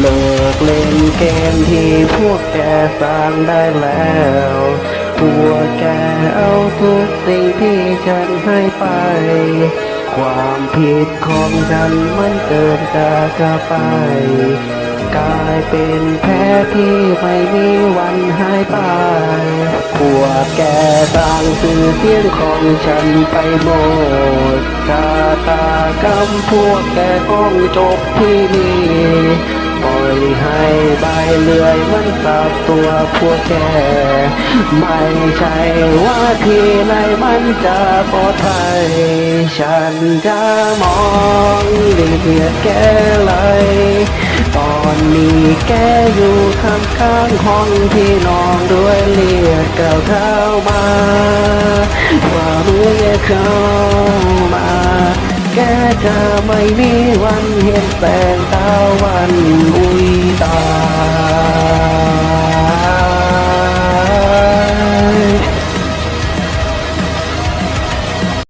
เลิกเล่นเกมที่พวกแกสร้างได้แล้ว พวกแกเอาทุกสิ่งที่ฉันให้ไป ความผิดของฉันมันเกิดจากะไป กลายเป็นแพ้ที่ไม่มีวันหายไป พวกแกสร้างสื่อเสียงของฉันไปหมดชาตากรรมพวกแกต้องจบที่นี่ เลื่อยมันสับตัวพวกแก ไม่ใช่ว่าที่ไหนมันจะปลอดภัย ฉันจะมองเดียดแกเลย ตอนนี้แกอยู่ข้างข้างๆห้องที่นอนด้วยเลียดเก่าเท้ามาว่าเมื่อเข้ามาแกจะไม่มีวันเห็นแสงตะวันอุ้ย